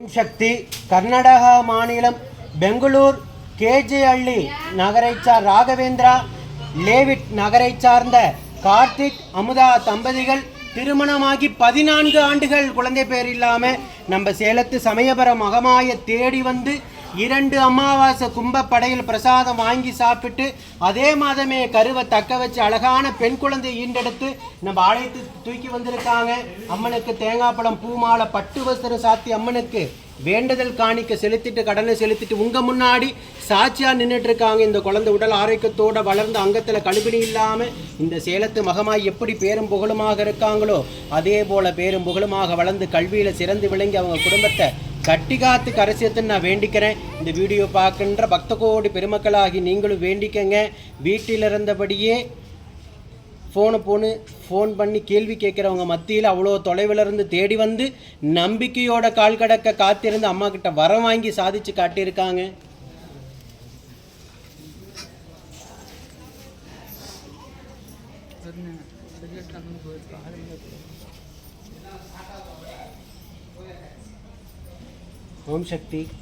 சக்தி கர்நாடகா மாநிலம் பெங்களூர் கேஜே அள்ளி நகரைச் சார் ராகவேந்திரா லேவிட் நகரைச் சார்ந்த கார்த்திக் அமுதா தம்பதிகள் திருமணமாகி பதினான்கு ஆண்டுகள் குழந்தை பேர் இல்லாமல் நம்ம சேலத்து சமயபுரம் மகமாய தேடி வந்து இரண்டு அமாவாசை கும்ப படையில் பிரசாதம் வாங்கி சாப்பிட்டு அதே மாதமே கருவை தக்க வச்சு அழகான பெண் குழந்தை ஈண்டெடுத்து நம்ம ஆலயத்து தூக்கி வந்திருக்காங்க. அம்மனுக்கு தேங்காய் பழம் பூமாலை பட்டு வஸ்திரம் சாத்தி அம்மனுக்கு வேண்டுதல் காணிக்க செலுத்திட்டு கடனை செலுத்திட்டு உங்க முன்னாடி சாட்சியா நின்றுட்டு இருக்காங்க இந்த குழந்தை உடல் ஆரோக்கியத்தோட வளர்ந்த அங்கத்துல கழுபிணி இல்லாம இந்த சேலத்து மகமாய் எப்படி பேரும் புகழுமாக இருக்காங்களோ அதே போல பேரும் புகழுமாக வளர்ந்து கல்வியில சிறந்து விளங்கி அவங்க குடும்பத்தை கட்டி காத்து கரசியத்துன்னு நான் வேண்டிக்கிறேன். இந்த வீடியோ பார்க்கின்ற பக்த கோடி பெருமக்களாகி நீங்களும் வேண்டிக்கங்க. வீட்டில் இருந்தபடியே ஃபோனை போனு ஃபோன் பண்ணி கேள்வி கேட்குறவங்க மத்தியில் அவ்வளோ தொலைவில் இருந்து தேடி வந்து நம்பிக்கையோட கால் கடக்க காத்திருந்து அம்மா கிட்ட வரம் வாங்கி சாதிச்சு காட்டியிருக்காங்க. Vamos ser pique.